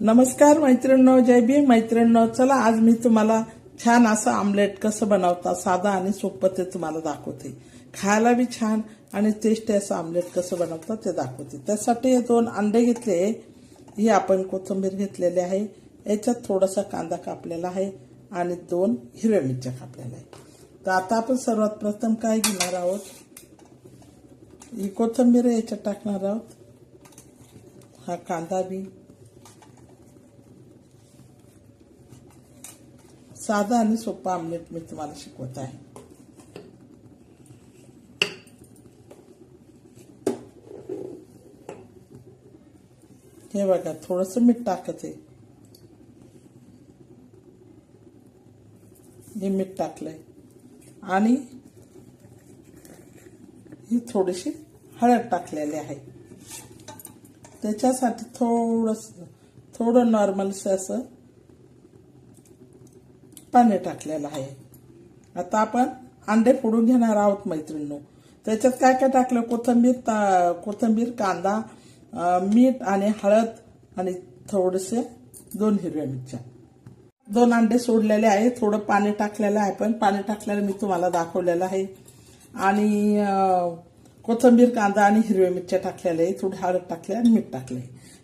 नमस्कार मैत्रिणींनो जय भीम. मैत्रिणींनो चला आज मी तुम्हाला छान असं आमलेट कसं बनवता साधा आणि सोपं ते तुम्हाला दाखवते. खायला बी छान आणि टेस्टी असं आमलेट कसं बनवता ते दाखवते. त्यासाठी हे दोन अंडे घेतले ही आपण कोथिंबीर घेतलेली आहे. याच्यात थोडासा कांदा कापलेला आहे आणि दोन हिरव्या मिरच्या कापलेल्या आहे तर आता आपण सर्वात प्रथम काय घेणार आहोत? ही कोथिंबीर याच्यात टाकणार आहोत. हा कांदा बी. साधा आणि सोपा आमलेट मी तुम्हाला शिकवत आहे. हे बघा थोडस मीठ टाकत आहे हे मीठ टाकलंय. आणि ही थोडीशी हळद टाकलेली आहे. त्याच्यासाठी थोडस थोडं नॉर्मलस असं पाणी टाकलेलं आहे. आता आपण अंडे फोडून घेणार आहोत मैत्रिणींनो. त्याच्यात काय काय टाकलं? कोथिंबीर ता- कोथिंबीर कांदा मीठ आणि हळद आणि थोडेसे दोन हिरव्या मिरच्या. दोन अंडे सोडलेले आहे. थोडं पाणी टाकलेलं आहे पण पाणी टाकलेलं मी तुम्हाला दाखवलेलं आहे. आणि कोथंबीर कोथिंबीर कांदा आणि हिरव्या मिरच्या टाकलेल्या आहे. थोडी हळद टाकली आणि मीठ टाकले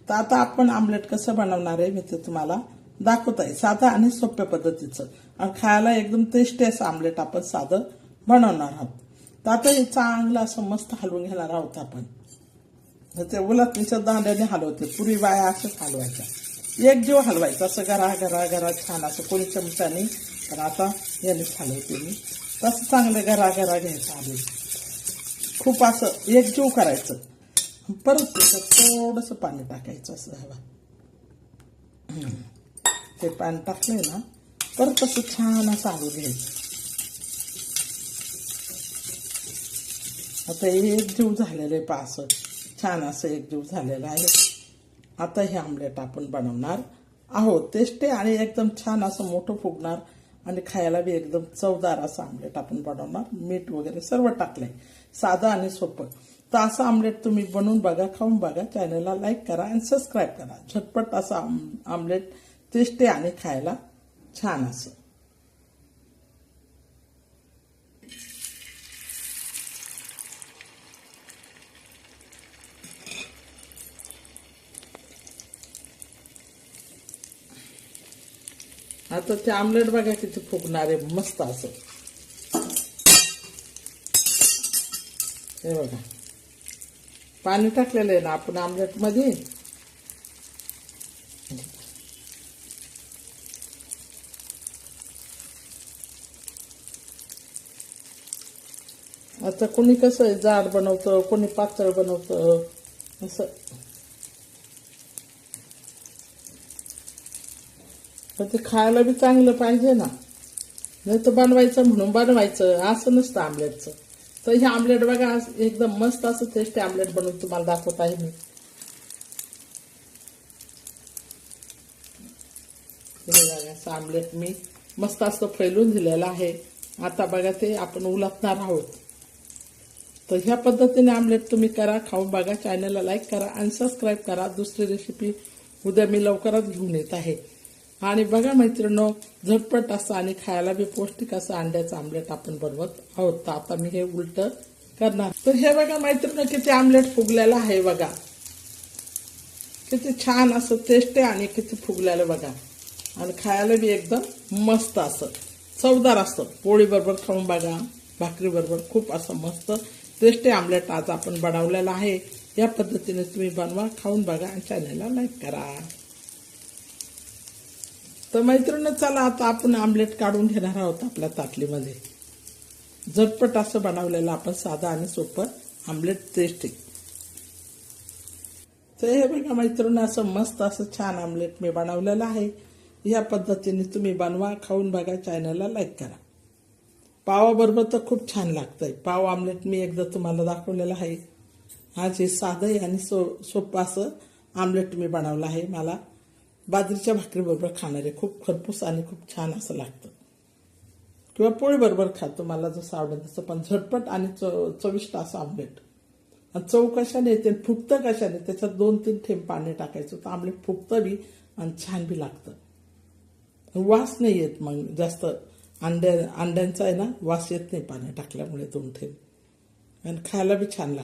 तर आता आपण आमलेट कसं बनवणार आहे मी ते तुम्हाला दाखवत आहे साधं आणि सोप्या पद्धतीचं. आणि खायला एकदम टेस्टी असं आमलेट आपण साधं बनवणार आहोत. तर आता हे चांगलं असं मस्त हलवून घेणार आहोत आपण. ते ते उलटणीच्या दांड्याने हलवते. पुरी बाया असंच हलवायच्या. एक जीव हलवायचा. असं घरा घरा घरा छान असं कोणी चमच्याने. पण आता यानेच हलवते मी. तसं चांगलं घरा घरा घ्यायचं हलवून खूप असं एक जीव करायचं. परत त्याच्यात थोडंसं पाणी टाकायचं असं हवा. ते पान टाकलंय ना परत असं छान असं आलू घ्यायचं. आता एक एकजीव झालेलं आहे पा असं. छान असं एकजीव झालेलं आहे. आता हे आमलेट आपण बनवणार आहोत. टेस्टी आणि एकदम छान असं मोठं फुगणार आणि खायला बी एकदम चवदार असं आमलेट आपण बनवणार. मीठ वगैरे सर्व टाकलंय. साधं आणि सोपं. तर असं आमलेट तुम्ही बनवून बघा खाऊन बघा. चॅनलला लाईक करा आणि सबस्क्राईब करा. झटपट असं आम- आमलेट टेस्टी आणि खायला छान असं. आता ते आमलेट बघा किती फुगणारे मस्त असं. हे बघा. पाणी टाकलेलं आहे ना आपण आमलेटमध्ये? आता कोणी कसं आहे, जाड बनवतं कोणी पातळ बनवतं असं. तर ते खायला बी चांगलं पाहिजे ना. नाही तर बनवायचं म्हणून बनवायचं असं नसतं आमलेटचं. तर हे आमलेट बघा एकदम मस्त असं टेस्टी आमलेट बनवून तुम्हाला दाखवत आहे मी. बघा असं आमलेट मी मस्त असं फैलून दिलेलं आहे. आता बघा ते आपण उलटणार आहोत. तर ह्या पद्धतीने आमलेट तुम्ही करा खाऊन बघा चॅनलला लाईक करा आणि सबस्क्राईब करा. दुसरी रेसिपी उद्या मी लवकरच घेऊन येत आहे. आणि बघा मैत्रिणो झटपट असं आणि खायला बी पौष्टिक असं अंड्याचं आमलेट आपण बनवत आहोत. तर आता मी हे उलट करणार. तर हे बघा मैत्रिणो किती आमलेट फुगलेलं आहे बघा. किती छान असं टेस्ट आहे आणि किती फुगलेलं बघा. आणि खायला बी एकदम मस्त असं. चवदार असतं पोळी बरोबर खाऊन बघा. भाकरी बरोबर खूप असं मस्त टेस्टी आमलेट आज आपण बनवलेला आहे. या पद्धतीने तुम्ही बनवा खाऊन बघा आणि चॅनलला लाईक करा. तर मैत्रिणी चला आता आपण आमलेट काढून घेणार आहोत आपल्या ताटलीमध्ये. झटपट असं बनवलेलं आपण साधा आणि सोपं आमलेट टेस्टी. तर हे बघा मैत्रिणी असं मस्त असं छान आमलेट मी बनवलेलं आहे. या पद्धतीने तुम्ही बनवा खाऊन बघा चॅनलला लाईक करा. पावाबरोबर तर खूप छान लागतंय. पाव आमलेट मी एकदा तुम्हाला दाखवलेला आहे. आज हे साधं आहे आणि सो सोपं असं आमलेट मी बनवलं आहे. मला बाजरीच्या भाकरीबरोबर खाणारे खूप खरपूस आणि खूप छान असं लागतं. किंवा पोळीबरोबर खातो मला जसं आवडेल तसं पण झटपट आणि चव चविष्ट असं आमलेट आणि चव कशाने येते फुगतं कशाने त्याच्यात दोन तीन थेंब पाणी टाकायचं तर आमलेट फुगतं बी आणि छान बी लागतं. वास नाही येत मग जास्त. अंड्या अंड्यांचा आहे ना वास येत नाही पाणी टाकल्यामुळे दोन थेंब आणि खायला बी छान लागतं.